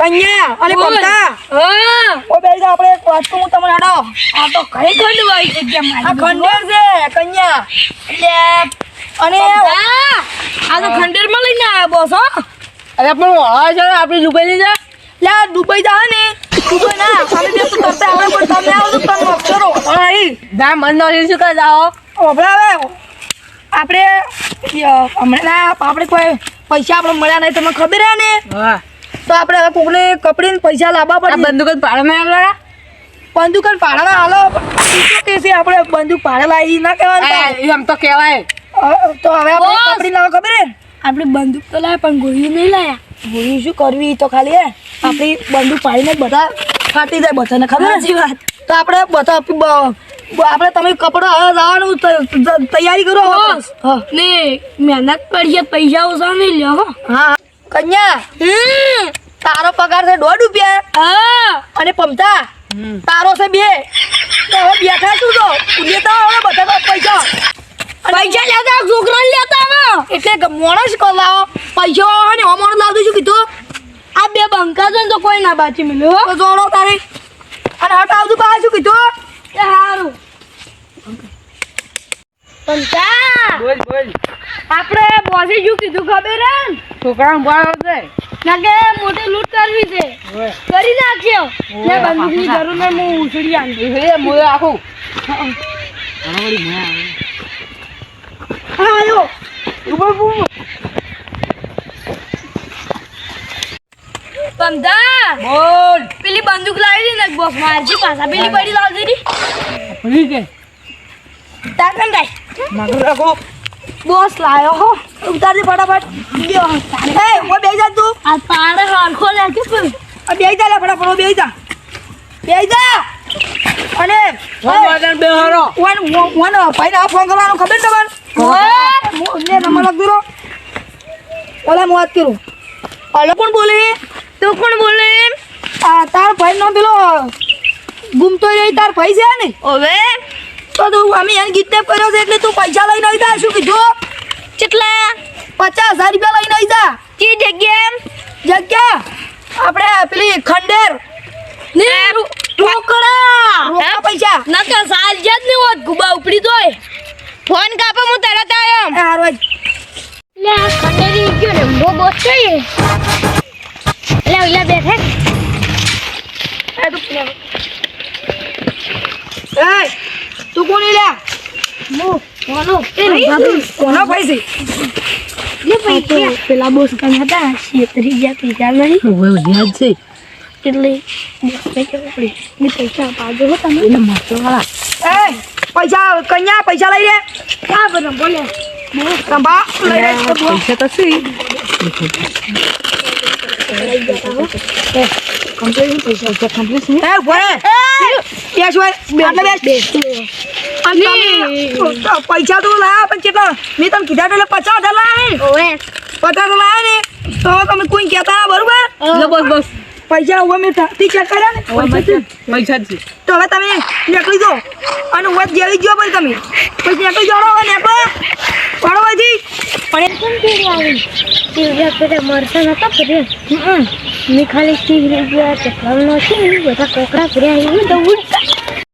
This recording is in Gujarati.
કન્યા અને બોલ. ઓ બેસી આપણે એક વાત કહું તમને હાડો. આ તો કઈ ખંડવાઈ જગ્યા આ ખંડેર છે કન્યા. એટલે અને આ તો ખંડેરમાં લઈને આવ્યા બોસ હો. અરે પણ વળાય છે આપણે દુબઈ લઈ જા લે દુબઈ જા ને. દુબઈ ના અમે બે તો કરતા આવડે પણ તમને આવો તો તમે અક્ષરો. ભાઈ ના મન નથી શું કરે જાઓ હવે આપણે હમણાં ના આપણે કોઈ પૈસા આપણે મળ્યા નહીં તમને ખબર હે ને? હા. તો આપણે હવે કોકને કપડીને પૈસા લાવવા પડે. બંદૂક પાડવા પાડે ના આવડા બંદૂક પાડવા હાલો કે છે આપણે બંદૂક ભાડે લાવી ના કહેવાય એમ તો કહેવાય. તો હવે આપણે કપડી લાવવા ખબર આપણે બંદૂક તો લાવ્યા પણ ગોળીઓ નહીં લાયા. ગોળી શું કરવી તો ખાલી હે? આપણી બંદૂક પાડીને બધા ફાટી જાય બધાને ખબર છે? વાત. તો આપણે બધા આપણે તમે કપડા લાવવાનું તૈયારી કરો ને મહેનત કરીએ પૈસા ઓછા નહીં લ્યો હા. કન્યા હમ. તારો પગાર છે દોઢ રૂપિયા. હા. અને પમતા તારો છે બે. તો હવે બેઠા શું તો લેતા હવે બધા પૈસા. પૈસા લેતા છોકરા લેતા આવો. એટલે ગ- માણસ કો લાવો પૈસા અને અમારો લાવતું શું કીધું. આ બે બંકા છે ને તો કોઈ ના બાચી મળ્યો હો. તો જોડો તારી. અને હટ આવતું બહાર શું કીધું. એ હારું. પંચા બોલ બોલ. આપણે બોસે શું કીધું ખબર હે ને? છોકરાને છે? ના મોટી લૂંટ કરવી છે. કરી નાખ્યો ને બંદૂકની જરૂર નહીં હું ઉછળી આનું એ મોય આખું. હા આયો. પંચા બોલ. પેલી બંદૂક લાવી ને બોસ મારજી પાછા પેલી પડી લાવતી હતી ભૂલી ગઈ. તાકન રાખો. બોસ લાયો હો. ઉતારજે ફટાફટ. એ ઓ બેહી જા તું. આ તારે હારખો લે કે પણ આ બેહી જા લે ફટાફટ બેહી જા. બેહી જા. અને વન વાદન બે હારો. વન વન ભાઈને આ ફોન કરવાનો ખબર તમને હું. ને નંબર લખ દીરો ઓલા હું વાત કરું. ઓલો કોણ બોલે? તું કોણ બોલે? આ તાર ભાઈ નો પેલો ગુમતો રહી તાર ભાઈ છે ને? હવે તો તું અમે એને કિડનેપ કર્યો છે એટલે તું પૈસા લઈને આવી જા શું કીધું? કેટલા? પચાસ હજાર રૂપિયા લઈને આવી જા. કી જગ્યા જગ્યા? આપણે પેલી ખંડેર. રોકડા. પૈસા. નકા સાલ જ નહીં હોત ગુબા ઉપડી તોય. ફોન કાપો હું તરત આવ્યો હારું. લે ખંડેરી ગયો ને બો બોસ છે લે ઓલા બેઠે. તું એ તું કોની લે? મો કોનો? કોનો ભાઈ છે? લે પૈસા પેલા બોસ કન હતા છેતરી ગયા પૈસા નહીં? છે. એટલે પૈસા પાજો હો તમે? મારતો વાળા એ પૈસા કન્યા પૈસા લઈ લે. કા બોલે? સંભા લઈ લે. પૈસા તો છે. એ ઊભો બેસ હોય આટલે બેસ. પૈસા તો લાયા પણ કેટલા? મેં તમને કીધા તો એટલે પચાસ હજાર લાવે પચાસ લાયા ને તો તમે કોઈ કહેતા બરોબર? બસ બસ. પૈસા હવે મેં ચેક કર્યા ને? પૈસા જ તો હવે તમે નીકળી જાઓ. અને હું જેવી ગયો પછી તમે. પછી નીકળી જાઓ હવે નીકળો. પડો હજી પણ તીવ્ર પેલા મરસા નતા પડ્યા મેં ખાલી ચકલાવનો છે બધા કોકડા પડ્યા એવું તો